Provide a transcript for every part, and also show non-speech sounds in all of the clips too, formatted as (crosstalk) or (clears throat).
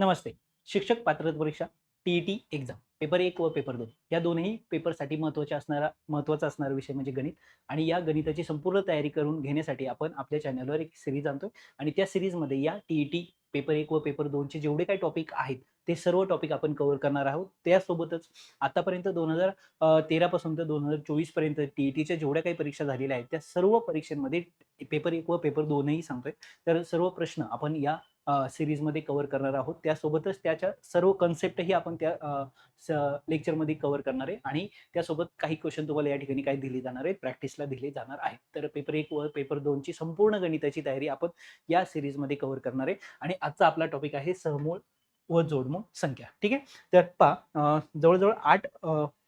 नमस्ते. शिक्षक पात्रता परीक्षा टीईटी एक्झाम पेपर एक व पेपर दोन. या दोनही पेपरसाठी महत्त्वाचे असणारा महत्त्वाचा असणारा विषय म्हणजे गणित. आणि या गणिताची संपूर्ण तयारी करून घेण्यासाठी आपण आपल्या चॅनलवर एक सिरीज आणतोय. आणि त्या सिरीजमध्ये या टीईटी पेपर एक व पेपर दोनचे जेवढे काही टॉपिक आहेत ते सर्व टॉपिक आपण कव्हर करणार आहोत. त्यासोबतच आतापर्यंत दोन हजार तेरापासून तर दोन हजार चोवीसपर्यंत टीईटीच्या जेवढ्या काही परीक्षा झालेल्या आहेत त्या सर्व परीक्षांमध्ये पेपर एक व पेपर दोनही सांगतोय. तर सर्व प्रश्न आपण या सिरीजमध्ये कव्हर करणार आहोत. त्यासोबतच त्याच्या सर्व कन्सेप्टही आपण त्या लेक्चरमध्ये कव्हर करणार आहे. आणि त्यासोबत काही क्वेश्चन तुम्हाला या ठिकाणी काय दिले जाणार आहेत. प्रॅक्टिसला दिले जाणार आहेत. तर पेपर एक व पेपर दोनची संपूर्ण गणिताची तयारी आपण या सिरीजमध्ये कव्हर करणार आहे. आणि आजचा आपला टॉपिक आहे सहमूळ व जोडमूळ संख्या. ठीक आहे? तर पहा जवळजवळ आठ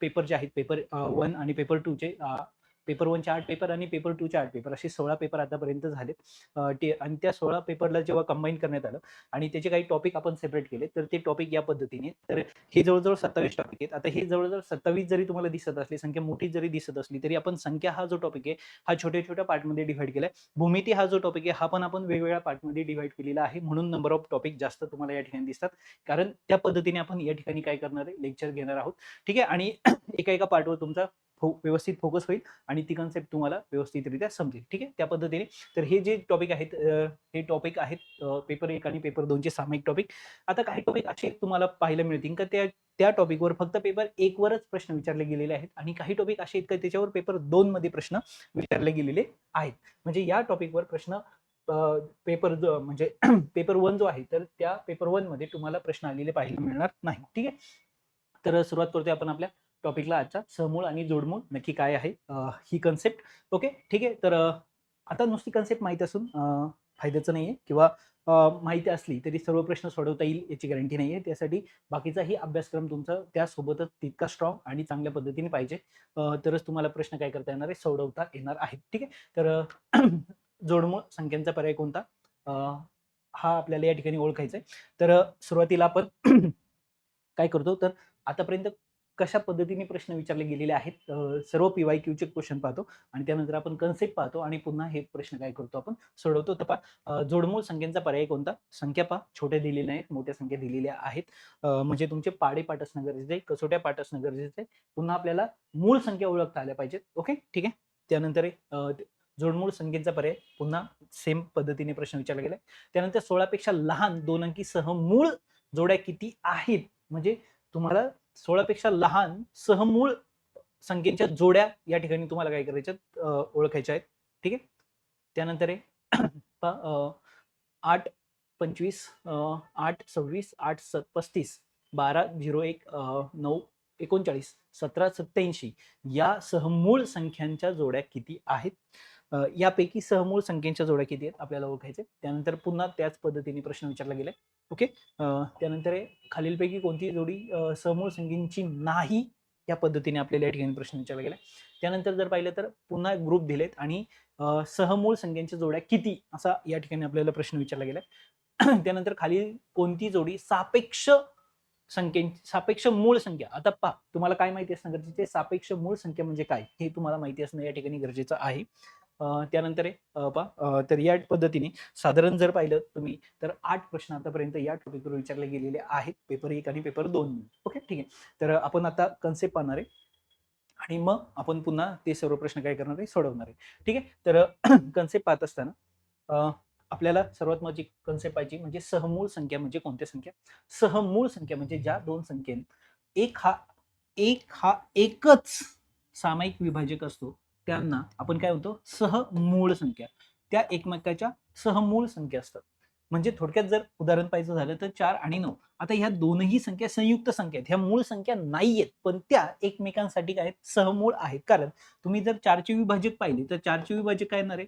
पेपर जे आहेत पेपर वन आणि पेपर टूचे पेपर वनचे आठ पेपर आणि पेपर टूचे आठ पेपर असे सोळा पेपर आतापर्यंत झालेत. आणि त्या सोळा पेपरला जेव्हा कंबाईन करण्यात आलं आणि त्याचे काही टॉपिक आपण सेपरेट केले तर ते टॉपिक या पद्धतीने तर हे जवळजवळ सत्तावीस टॉपिक आहेत. आता हे जवळजवळ सत्तावीस जरी तुम्हाला दिसत असली संख्या मोठी जरी दिसत असली तरी आपण संख्या हा जो टॉपिक आहे हा छोट्या छोट्या पार्टमध्ये डिव्हाइड केलाय. भूमिती हा जो टॉपिक आहे हा पण आपण वेगवेगळ्या पार्टमध्ये डिव्हाइड केलेला आहे. म्हणून नंबर ऑफ टॉपिक जास्त तुम्हाला या ठिकाणी दिसतात. कारण त्या पद्धतीने आपण या ठिकाणी काय करणार आहे? लेक्चर घेणार आहोत. ठीक आहे? आणि एका एका पार्टवर तुमचा व्यवस्थित फोकस होईल आणि ती कन्सेप्ट तुम्हाला व्यवस्थितरित्या समजेल. ठीक आहे? त्या पद्धतीने. तर हे जे टॉपिक आहेत हे टॉपिक आहेत पेपर एक आणि पेपर दोनचे सामायिक टॉपिक आता काही टॉपिक असे तुम्हाला पाहायला मिळतील. का त्या त्या टॉपिकवर फक्त पेपर एक वरच प्रश्न विचारले गेलेले आहेत आणि काही टॉपिक असे आहेत का त्याच्यावर पेपर दोन मध्ये प्रश्न विचारले गेलेले आहेत. म्हणजे या टॉपिकवर प्रश्न पेपर जो म्हणजे (clears throat) पेपर वन जो आहे तर त्या पेपर वनमध्ये तुम्हाला प्रश्न आलेले पाहायला मिळणार नाही ठीक आहे? तर सुरुवात करतोय आपण आपल्या टॉपिकला आजचा सहमूळ आणि जोडमूळ नक्की काय आहे ही कन्सेप्ट ओके ठीक आहे तर आता नुसती कन्सेप्ट माहिती असून फायद्याचं नाही आहे किंवा माहिती असली तरी सर्व प्रश्न सोडवता येईल याची गॅरंटी नाही आहे त्यासाठी बाकीचाही अभ्यासक्रम तुमचा त्यासोबतच तितका स्ट्रॉंग आणि चांगल्या पद्धतीने पाहिजे. तरच तुम्हाला प्रश्न काय करता येणार आहे सोडवता येणार आहेत. ठीक आहे तर जोडमूळ संख्यांचा पर्याय कोणता? हा आपल्याला या ठिकाणी ओळखायचा आहे. तर सुरुवातीला आपण काय करतो? तर आतापर्यंत कशा पद्धतीने प्रश्न विचारले गेलेले आहेत सर्व पी वाय क्यूचे क्वेश्चन पाहतो आणि त्यानंतर आपण कन्सेप्ट पाहतो आणि पुन्हा हे प्रश्न काय करतो आपण सोडवतो. तर पहा जोडमूळ संख्येचा पर्याय कोणता? संख्या पहा छोट्या दिलेल्या आहेत मोठ्या संख्या दिलेल्या आहेत. म्हणजे तुमचे पाडे पाठ असणं गरजेचं आहे कसोट्या पाठ असणं गरजेचं आहे पुन्हा आपल्याला मूळ संख्या ओळखता आल्या पाहिजेत. ओके ठीक आहे? त्यानंतर जोडमूळ संख्येचा पर्याय पुन्हा सेम पद्धतीने प्रश्न विचारला गेलाय. त्यानंतर सोळापेक्षा लहान दोन अंकी सह मूळ जोड्या किती आहेत? म्हणजे तुम्हाला सोळापेक्षा लहान सहमूळ संख्येच्या जोड्या या ठिकाणी तुम्हाला काय करायच्या ओळखायच्या आहेत. ठीक आहे? त्यानंतर आहे आठ पंचवीस आठ सव्वीस आठ स पस्तीस बारा झिरो एक नऊ एकोणचाळीस सतरा सत्याऐंशी या सहमूळ संख्यांच्या जोड्या किती आहेत? यापैकी सहमूळ संख्येच्या जोड्या किती आहेत? आपल्याला ओळखायचे त्यानंतर पुन्हा त्याच पद्धतीने प्रश्न विचारला गेलाय. ओके? त्यानंतर खालीलपैकी कोणती जोडी समूळ संगींची नाही या पद्धतीने आपल्याला या ठिकाणी प्रश्न विचारला गेला त्यानंतर जर पाहिलं तर पुन्हा ग्रुप दिलेत आणि सहमूळ संख्यांच्या जोड्या किती असा या ठिकाणी आपल्याला प्रश्न विचारला गेला (clears throat) त्यानंतर खाली कोणती जोडी सापेक्ष संख्येची सापेक्ष मूळ संख्या आता पहा तुम्हाला काय माहिती असणं गरजेचे सापेक्ष मूळ संख्या म्हणजे काय? हे तुम्हाला माहिती असणं या ठिकाणी गरजेचं आहे. त्यानंतर आहे पा तर या पद्धतीने साधारण जर पाहिलं तुम्ही तर आठ प्रश्न आतापर्यंत या टॉपिकवर विचारले गेलेले आहेत. पेपर एक आणि पेपर दोन. ओके ठीक आहे. तर आपण आता कन्सेप्ट पाहणार आहे. आणि मग आपण पुन्हा ते सर्व प्रश्न काय करणार आहे सोडवणार आहे. ठीक आहे? तर (clears throat) कन्सेप्ट पाहत असताना आपल्याला सर्वात महत्वाची कन्सेप्ट पाहिजे म्हणजे सहमूळ संख्या म्हणजे कोणत्या संख्या? सहमूळ संख्या म्हणजे ज्या दोन संख्येत एक हा एक हा एकच सामायिक विभाजक असतो. त्यांना आपण काय म्हणतो सहमूळ संख्या. त्या एकमेकाच्या सहमूळ संख्या असतात. म्हणजे थोडक्यात जर उदाहरण पाहिजे झालं तर चार आणि नऊ. आता ह्या दोनही संख्या संयुक्त संख्या आहेत. ह्या मूळ संख्या नाहीयेत पण त्या एकमेकांसाठी काय सहमूळ आहेत. कारण तुम्ही जर चारचे विभाजक पाहिले तर चारचे विभाजक काय येणार आहे?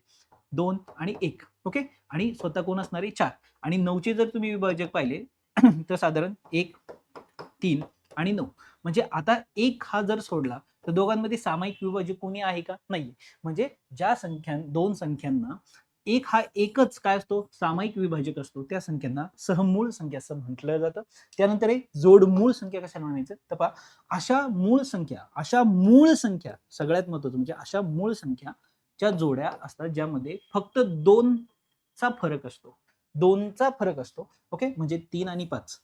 दोन आणि एक. ओके? आणि स्वतः कोण असणार आहे? चार. आणि नऊचे जर तुम्ही विभाजक पाहिले (clears throat) तर साधारण एक तीन आणि नऊ. म्हणजे आता एक हा जर सोडला तर दोघांमध्ये सामायिक विभाजक कोणी आहे का? नाही म्हणजे ज्या संख्या दोन संख्यांना एक हा एकच काय असतो? सामायिक विभाजक असतो. त्या संख्यांना सहमूळ संख्या असं म्हटलं जातं. त्यानंतर एक जोडमूळ संख्या कशाला म्हणायचं? तर पहा अशा मूळ संख्या अशा मूळ संख्या सगळ्यात महत्वाचं म्हणजे अशा मूळ संख्या ज्या जोड्या असतात ज्यामध्ये फक्त दोनचा फरक असतो. दोनचा फरक असतो. ओके? म्हणजे तीन आणि पाच.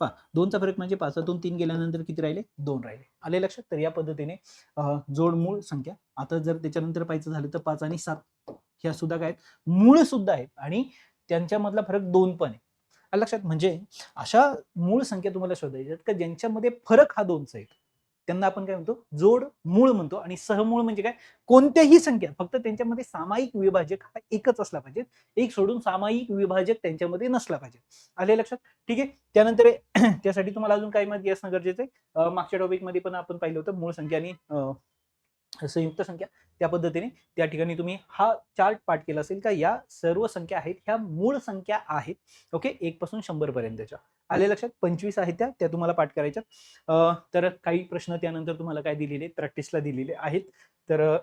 पा दोनचा फरक म्हणजे पाचातून तीन गेल्यानंतर किती राहिले? दोन राहिले. आले लक्षात? तर या पद्धतीने जोड जोडमूळ संख्या आता जर त्याच्यानंतर पाहायचं झालं तर पाच आणि सात ह्या सुद्धा काय आहेत? मूळ सुद्धा आहेत आणि त्यांच्यामधला फरक दोन पण आहे. लक्षात? म्हणजे अशा मूळ संख्या तुम्हाला शोधायच्या आहेत का? ज्यांच्यामध्ये फरक हा दोनचा आहे. त्यांना आपण काय म्हणतो? जोड मूळ म्हणतो. आणि सहमूळ म्हणजे काय? कोणत्याही संख्या फक्त त्यांच्यामध्ये सामायिक विभाजक हा एकच असला पाहिजे. एक सोडून सामायिक विभाजक त्यांच्यामध्ये नसला पाहिजे. आले लक्षात? ठीक आहे? त्यानंतर (clears throat) त्यासाठी तुम्हाला अजून काही माहिती असणं गरजेचं आहे. मागच्या टॉपिकमध्ये पण आपण पाहिलं होतं मूळ संख्या आणि संयुक्त संख्या. त्या पद्धतीने त्या ठिकाणी तुम्ही हा चार्ट पाठ केला असेल का या सर्व संख्या आहेत ह्या मूळ संख्या आहेत ओके एक पासून शंभर पर्यंतच्या. आले लक्षात? पंचवीस आहेत त्या त्या तुम्हाला पाठ करायच्या तर काही प्रश्न त्यानंतर तुम्हाला काय दिलेले? प्रॅक्टिसला दिलेले आहेत. तर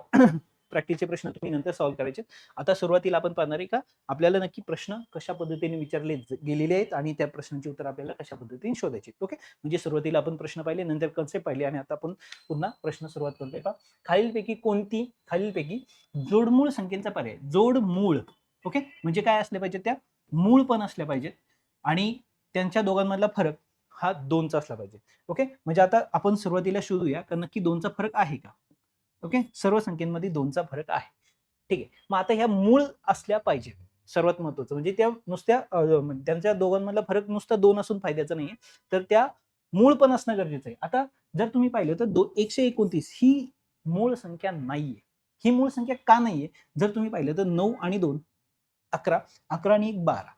प्रॅक्टिसचे प्रश्न तुम्ही नंतर सॉल्व्ह करायचे. आता सुरुवातीला आपण पाहणार आहे का आपल्याला नक्की प्रश्न कशा पद्धतीने विचारले गेलेले आहेत आणि त्या प्रश्नांची उत्तर आपल्याला कशा पद्धतीने शोधायचे ओके म्हणजे सुरुवातीला आपण प्रश्न पाहिले नंतर कन्सेप्ट पाहिले आणि आता आपण पुन्हा प्रश्न सुरुवात करतोय. का खालीलपैकी कोणती खालीलपैकी जोडमूळ संख्येचा पर्याय जोडमूळ. ओके म्हणजे काय असले पाहिजे त्या? मूळ पण असल्या पाहिजेत आणि त्यांच्या दोघांमधला फरक हा दोनचा असला पाहिजे. ओके म्हणजे आता आपण सुरुवातीला शोधूया का नक्की दोनचा फरक आहे का? ओके? सर्व संख्येमध्ये दोनचा फरक आहे. ठीक आहे. मग आता ह्या मूळ असल्या पाहिजे. सर्वात महत्वाचं म्हणजे त्या नुसत्या म्हणजे त्यांच्या दोघांमधला फरक नुसता दोन असून फायद्याचा नाही तर त्या मूळ पण असणं गरजेचं आहे. आता जर तुम्ही पाहिलं तर दो एकशे एकोणतीस ही मूळ संख्या नाहीये. ही मूळ संख्या का नाहीये? जर तुम्ही पाहिलं तर नऊ आणि दोन अकरा अकरा आणि एक बारा.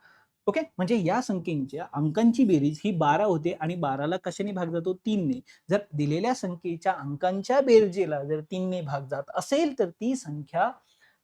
ओके? म्हणजे या संख्येच्या अंकांची बेरीज ही बारा होते आणि बाराला कशाने भाग जातो? तीनने. जर दिलेल्या संख्येच्या अंकांच्या बेरजेला जर तीनने भाग जात असेल तर ती संख्या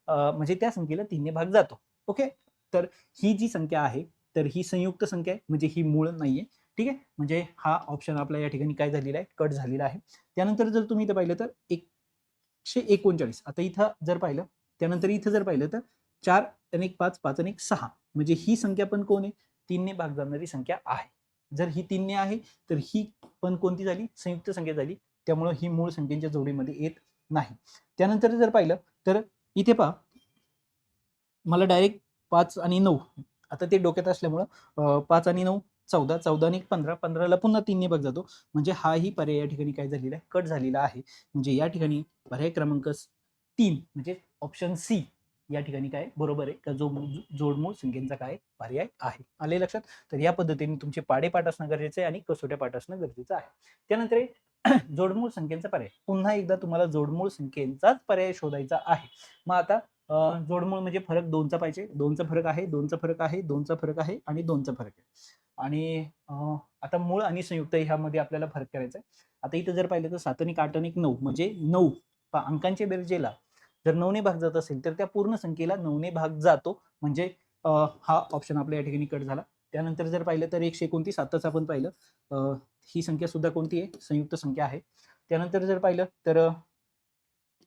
म्हणजे त्या संख्येला तीनने भाग जातो. ओके? तर ही जी संख्या आहे तर ही संयुक्त संख्या आहे म्हणजे ही मूळ नाहीये. ठीक आहे? म्हणजे हा ऑप्शन आपला या ठिकाणी काय झालेला आहे? कट झालेला आहे. त्यानंतर जर तुम्ही इथं पाहिलं तर एकशे एकोणचाळीस. आता इथं जर पाहिलं त्यानंतर इथं जर पाहिलं तर चार आणि एक पाच पाच आणि एक सहा. म्हणजे ही संख्या पण कोण आहे? तीनने भाग जाणारी संख्या आहे. जर ही तीनने आहे तर ही पण कोणती झाली? संयुक्त संख्या झाली. त्यामुळं ही मूळ संख्येच्या जोडीमध्ये येत नाही. त्यानंतर जर पाहिलं तर इथे पहा. मला डायरेक्ट पाच आणि नऊ. आता ते डोक्यात असल्यामुळं पाच आणि नऊ चौदा चौदा आणि एक पंधरा. पंधराला पुन्हा तीनने भाग जातो. म्हणजे हाही पर्याय या ठिकाणी काय झालेला आहे? कट झालेला आहे. म्हणजे या ठिकाणी पर्याय क्रमांक तीन म्हणजे ऑप्शन सी या ठिकाणी काय बरोबर आहे? का जो जोडमूळ संख्येचा काय पर्याय आहे? आले लक्षात? तर या पद्धतीने तुमचे पाडे पाठ असणं गरजेचं आहे आणि कसोट्या पाठ असणं गरजेचं आहे. त्यानंतर (clears throat) जोडमूळ संख्येचा पर्याय. पुन्हा एकदा तुम्हाला जोडमूळ संख्येचाच पर्याय शोधायचा आहे. मग आता जोडमूळ म्हणजे फरक दोनचा पाहिजे. दोनचा फरक आहे दोनचा फरक आहे दोनचा फरक आहे आणि दोनचा फरक आहे. आणि आता मूळ आणि संयुक्त ह्यामध्ये आपल्याला फरक करायचा आहे. आता इथं जर पाहिलं तर सात आणि आठ आणि एक नऊ म्हणजे नऊ. अंकांच्या बेरजेला जर नऊने भाग जात असेल तर त्या पूर्ण संख्येला नऊने भाग जातो. म्हणजे हा ऑप्शन आपल्या या ठिकाणी कट झाला. त्यानंतर जर पाहिलं तर एकशे एकोणतीस आताच आपण पाहिलं. ही संख्या सुद्धा कोणती आहे? संयुक्त संख्या आहे. त्यानंतर जर पाहिलं तर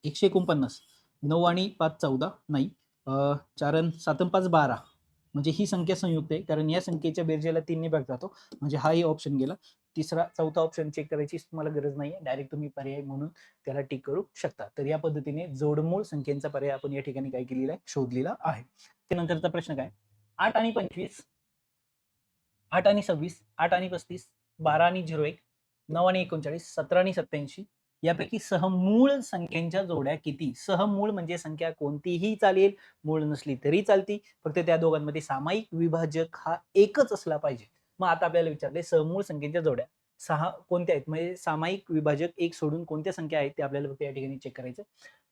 एकशे एकोणपन्नास नऊ आणि पाच चौदा नाही. अं, चार सात पाच बारा. म्हणजे ही संख्या संयुक्त आहे. कारण या संख्येच्या बेरजेला तीनने भाग जातो. म्हणजे हाही ऑप्शन गेला. तिसरा चौथा ऑप्शन चेक करायची तुम्हाला गरज नाही डायरेक्ट तुम्ही पर्याय म्हणून त्याला टिक करू शकता. तर या पद्धतीने जोडमूळ संख्येचा पर्याय आपण या ठिकाणी काय केलेला आहे? शोधलेला आहे. त्यानंतरचा प्रश्न काय? आठ आणि पंचवीस आठ आणि सव्वीस आठ आणि पस्तीस बारा आणि झिरो एक नऊ आणि एकोणचाळीस सतरा आणि सत्याऐंशी यापैकी सहमूळ संख्यांच्या जोड्या किती? सहमूळ म्हणजे संख्या कोणतीही चालेल मूळ नसली तरी चालती. फक्त त्या दोघांमध्ये सामायिक विभाजक हा एकच असला पाहिजे. मग आता आपल्याला विचारले समूळ संख्येच्या जोड्या. सहा कोणत्या आहेत? म्हणजे सामायिक विभाजक एक सोडून कोणत्या संख्या आहेत ते आपल्याला फक्त या ठिकाणी चेक करायचं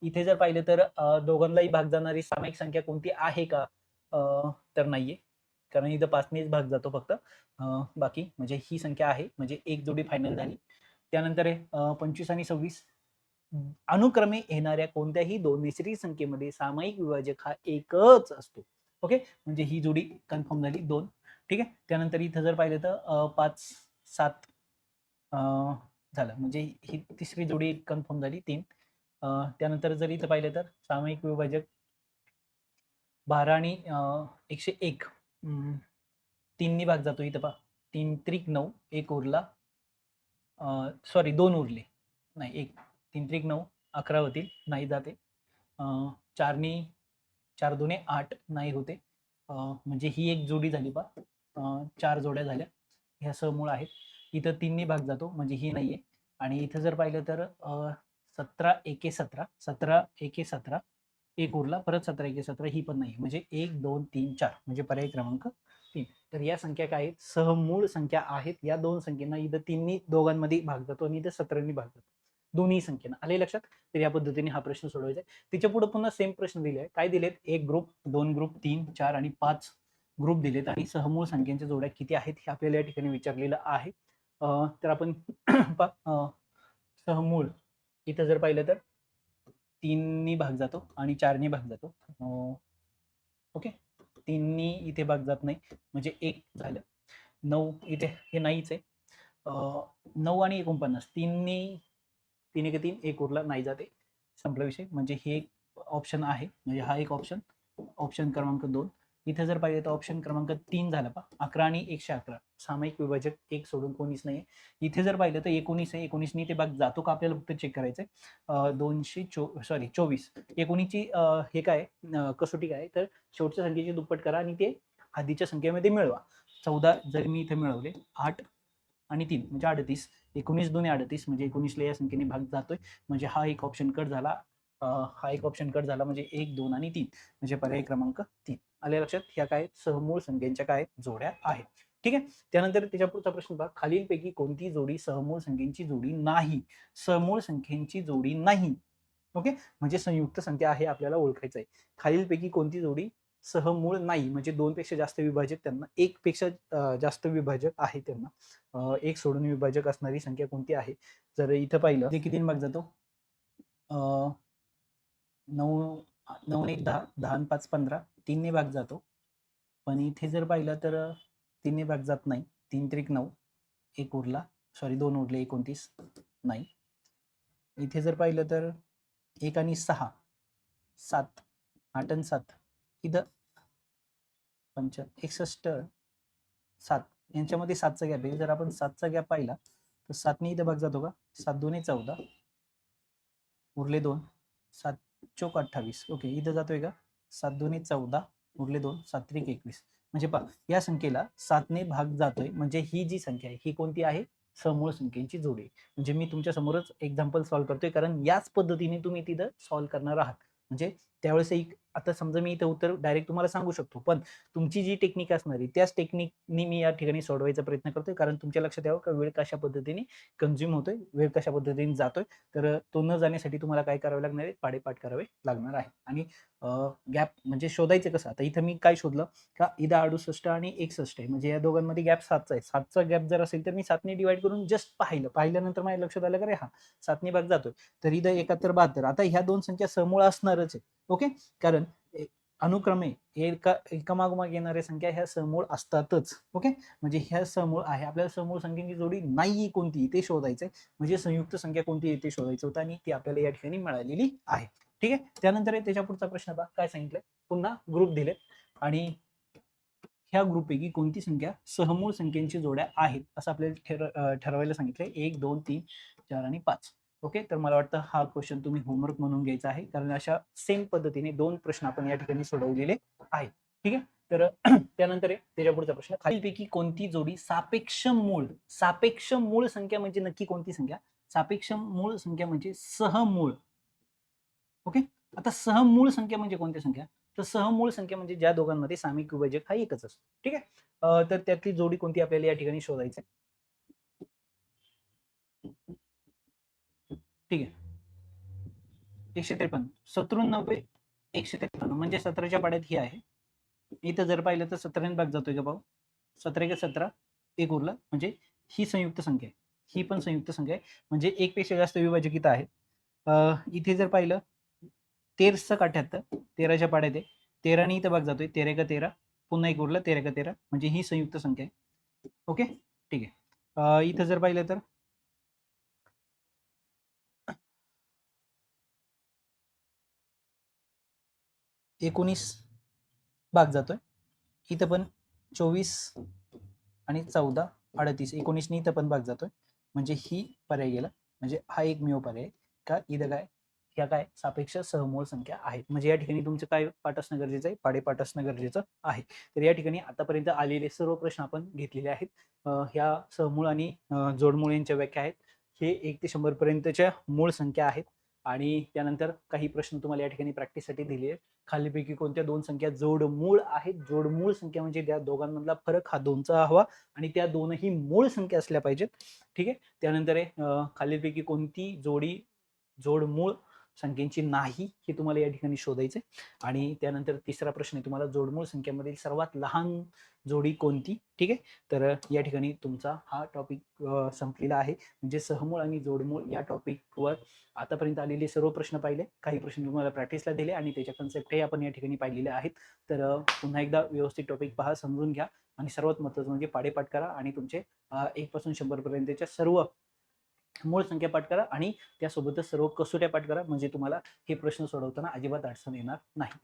इथे जर पाहिलं तर दोघांनाही भाग जाणारी सामायिक संख्या कोणती आहे का? तर नाहीये. कारण इथं पाचनेच भाग जातो फक्त. अं, बाकी म्हणजे ही संख्या आहे. म्हणजे एक जोडी फायनल झाली. त्यानंतर पंचवीस आणि सव्वीस. अनुक्रमे येणाऱ्या कोणत्याही दोन विसरी संख्येमध्ये सामायिक विभाजक हा एकच असतो. ओके? म्हणजे ही जोडी कन्फर्म झाली. दोन ठीक आहे? त्यानंतर इथं जर पाहिलं तर पाच सात झालं. म्हणजे ही तिसरी जोडी कन्फर्म झाली तीन. त्यानंतर जर इथं पाहिलं तर सामायिक विभाजक बारा आणि एकशे एक. तीननी भाग जातो इथं पहा. तीन त्रिक नऊ एक उरला. सॉरी दोन उरले. नाही एक. तीन त्रिक नऊ अकरा होतील नाही जाते. चारनी चार दोने आठ नाही होते. म्हणजे ही एक जोडी झाली पा चार जोड्या झाल्या. ह्या सहमूळ आहेत. इथं तीननी भाग जातो म्हणजे ही नाहीये. आणि इथं जर पाहिलं तर सतरा एके सतरा सतरा एके सतरा एक उरला परत सतरा एके सतरा ही पण नाही म्हणजे एक दोन तीन चार म्हणजे पर्याय क्रमांक तीन. तर या संख्या काय आहेत? सहमूळ संख्या आहेत. या दोन संख्येना इथं तिन्ही दोघांमध्ये भाग जातो आणि इथं सतरांनी भाग जातो. दोन्ही संख्येना. आले लक्षात? तर या पद्धतीने हा प्रश्न सोडवायचा आहे. त्याच्या पुढे पुन्हा सेम प्रश्न दिले आहे. काय दिलेत? एक ग्रुप दोन ग्रुप तीन चार आणि पाच ग्रुप दिलेत आणि सहमूळ संख्यांच्या जोड्या किती आहेत हे आपल्याला या ठिकाणी विचारलेलं आहे. तर आपण (clears throat) सहमूळ इथं जर पाहिलं तर तीननी भाग जातो आणि चारनी भाग जातो. ओके? तीननी इथे भाग जात नाही. म्हणजे एक झालं. नऊ इथे हे नाहीच आहे. नऊ आणि एकोणपन्नास. तीननी तीन एक तीन एक उरला नाही जाते. संपला विषय. म्हणजे हे एक ऑप्शन आहे. म्हणजे हा एक ऑप्शन ऑप्शन क्रमांक दोन. इथे जर पाहिजे तर ऑप्शन क्रमांक तीन झाला पा अकरा आणि एकशे अकरा. सामायिक विभाजक एक सोडून कोणीच नाही इथे जर पाहिलं तर एकोणीस आहे. एकोणीसनी ते भाग जातो का आपल्याला फक्त चेक करायचंय? दोनशे चो सॉरी चोवीस. एकोणीसची हे काय कसोटी काय तर शेवटच्या संख्येची दुप्पट करा आणि ते आधीच्या संख्येमध्ये मिळवा. चौदा जर मी इथे मिळवले आठ आणि तीन म्हणजे अडतीस. एकोणीस दोन्ही अडतीस म्हणजे एकोणीसला या संख्येने भाग जातोय. म्हणजे हा एक ऑप्शन कट झाला. हा एक ऑप्शन कट झाला म्हणजे एक दोन आणि तीन. म्हणजे पर्याय क्रमांक तीन. आले लक्षात? ह्या काय सहमूळ संख्येच्या काय जोड्या आहेत. ठीक आहे? त्यानंतर त्याच्या पुढचा प्रश्न बघा. खालीलपैकी कोणती जोडी सहमूळ संख्येची जोडी नाही? समूळ संख्येची जोडी नाही. ओके? म्हणजे संयुक्त संख्या आहे आपल्याला ओळखायचं आहे. खालीलपैकी कोणती जोडी सहमूळ नाही? म्हणजे दोन पेक्षा जास्त विभाजक त्यांना एक पेक्षा जास्त विभाजक आहे त्यांना. एक सोडून विभाजक असणारी संख्या कोणती आहे? जर इथं पाहिलं. ते किती भाग जातो? अं, नऊ नऊ एक दहा दहा आणि पाच पंधरा तीनने भाग जातो. पण इथे जर पाहिलं तर तीनने भाग जात नाही. तीन त्रिक नऊ एक उरला. सॉरी दोन उरले एकोणतीस नाही. इथे जर पाहिलं तर एक आणि सहा सात आठ आणि सात इथं पंच एकसष्ट सात यांच्यामध्ये सातचा गॅप आहे. जर आपण सातचा गॅप पाहिला तर सातने इथं भाग जातो का? सात दोन्ही चौदा. उरले दोन. सात चौक अठ्ठावीस. ओके इथं जातोय का? सात दोन्ही चौदा उरले दोन सात त्रिक एकवीस. म्हणजे पहा या संख्येला सातने भाग जातोय. म्हणजे ही जी संख्या आहे ही कोणती आहे? समूळ संख्येची जोडी. आहे. म्हणजे मी तुमच्या समोरच एक्झाम्पल सॉल्व्ह करतोय. कारण याच पद्धतीने तुम्ही तिथं सॉल्व्ह करणार आहात. म्हणजे त्यावेळेस एक आता समजा मी इथं उत्तर डायरेक्ट तुम्हाला सांगू शकतो. पण तुमची जी टेक्निक असणार आहे त्याच टेक्निकनी मी या ठिकाणी सोडवायचा प्रयत्न करतोय. कारण तुमच्या लक्षात यावं का वेळ कशा पद्धतीने कन्झ्युम होतोय वेळ कशा पद्धतीने जातोय. तर तो न जाण्यासाठी तुम्हाला काय करावे लागणार आहे पाडेपाठ करावे लागणार आहे. आणि गॅप म्हणजे शोधायचं कसं? आता इथं मी काय शोधलं? का इदा अडुसष्ट आणि एकसष्ट आहे. म्हणजे या दोघांमध्ये गॅप सातचा आहे. सातचा गॅप जर असेल तर मी सातने डिवाइड करून जस्ट पाहिलं. पाहिल्यानंतर माझ्या लक्षात आलं का रे हा सातने भाग जातोय. तर इथं एकाहत्तर बहात्तर. आता ह्या दोन संख्या समूळ असणारच आहे. ओके? कारण अनुक्रमे एका एकामागोमाग येणाऱ्या संख्या ह्या समूळ असतातच ओके? म्हणजे ह्या समूळ आहे. आपल्याला समूळ संख्येची जोडी नाही कोणती ते शोधायचंय. म्हणजे संयुक्त संख्या कोणती ते शोधायचं होतं आणि ती आपल्याला या ठिकाणी मिळालेली आहे. ठीक आहे? त्यानंतर त्याच्या पुढचा प्रश्न बघा काय सांगितलंय? पुन्हा ग्रुप दिले आणि ह्या ग्रुपपैकी कोणती संख्या सहमूळ संख्येची जोड्या आहेत असं आपल्याला ठर ठरवायला सांगितलंय. एक दोन तीन चार आणि पाच. ओके? तर मला वाटतं हा क्वेश्चन तुम्ही होमवर्क म्हणून घ्यायचा आहे. कारण अशा सेम पद्धतीने दोन प्रश्न आपण या ठिकाणी सोडवलेले आहेत. ठीक आहे? तर (clears throat) त्यानंतर त्याच्या पुढचा प्रश्न. खालीलपैकी कोणती जोडी सापेक्ष मूळ सापेक्ष मूळ संख्या म्हणजे नक्की कोणती संख्या? सापेक्ष मूळ संख्या म्हणजे सहमूळ ओके? आता सहमूळ संख्या म्हणजे कोणती संख्या? तर सहमूळ संख्या म्हणजे ज्या दोघांमध्ये सामिक विभाजक हा एकच असतो. ठीक आहे? तर त्यातली जोडी कोणती आपल्याला या ठिकाणी शोधायची आहे? ठीक आहे. एकशे त्रेपन्न. सत्त्याण्णव एकशे त्रेपन्न. म्हणजे सतराच्या पाड्यात ही आहे. इथं जर पाहिलं तर सतराने भाग जातोय का भाऊ? सतरा का सतरा एक उरला. म्हणजे ही संयुक्त संख्या आहे. ही पण संयुक्त संख्या आहे. म्हणजे एक पेक्षा जास्त विभाजकिता आहे इथे जर पाहिलं तेरसक अठ्याहत्तर तेराच्या पाड्यात आहे. तेराने इथं भाग जातोय. तेरा का तेरा पुन्हा एक उरला तेरा का तेरा. म्हणजे ही संयुक्त संख्या आहे. ओके? ठीक आहे. इथं जर पाहिलं तर एकोणीस भाग जातोय. इथं पण चोवीस आणि चौदा अडतीस. एकोणीसनी इथं पण भाग जातोय. म्हणजे ही पर्याय गेला. म्हणजे हा एक मेव पर्याय आहे. का इथं काय ह्या काय सापेक्ष सहमूळ संख्या आहेत. म्हणजे या ठिकाणी तुमचं काय पाठ असणं गरजेचं आहे? पाडेपाठ असणं गरजेचं आहे. तर या ठिकाणी आतापर्यंत आलेले सर्व प्रश्न आपण घेतलेले आहेत. ह्या सहमूळ आणि जोडमूळ यांच्या व्याख्या आहेत. हे एक ते शंभर पर्यंतच्या मूळ संख्या आहेत. आणि त्यानंतर काही प्रश्न तुम्हाला या ठिकाणी प्रॅक्टिससाठी दिले आहेत. खालीपैकी कोणत्या दोन संख्या जोडमूळ आहेत? जोडमूळ संख्या म्हणजे त्या दोघांमधला फरक हा दोनचा हवा आणि त्या दोनही मूळ संख्या असल्या पाहिजेत. ठीक आहे? त्यानंतर आहे खालीपैकी खालीलपैकी कोणती जोडी जोडमूळ संख्येची नाही हे तुम्हाला या ठिकाणी शोधायचं आहे आणि त्यानंतर तिसरा प्रश्न आहे तुम्हाला जोडमूळ संख्येमधील सर्वात लहान जोडी कोणती? ठीक आहे? तर या ठिकाणी तुमचा हा टॉपिक संपलेला आहे. म्हणजे सहमूळ आणि जोडमूळ या टॉपिकवर आतापर्यंत आलेले सर्व प्रश्न पाहिले. काही प्रश्न तुम्हाला प्रॅक्टिसला दिले आणि त्याच्या कन्सेप्टही आपण या ठिकाणी पाहिलेले आहेत. तर पुन्हा एकदा व्यवस्थित टॉपिक पहा समजून घ्या. आणि सर्वात महत्त्वाचं म्हणजे पाडेपाठ करा आणि तुमचे एकपासून एक पासून सर्व मूळ संख्या पाठ करा आणि त्यासोबतच सर्व कसोट्या पाठ करा. म्हणजे तुम्हाला हे प्रश्न सोडवताना अजिबात अडचण येणार नाही.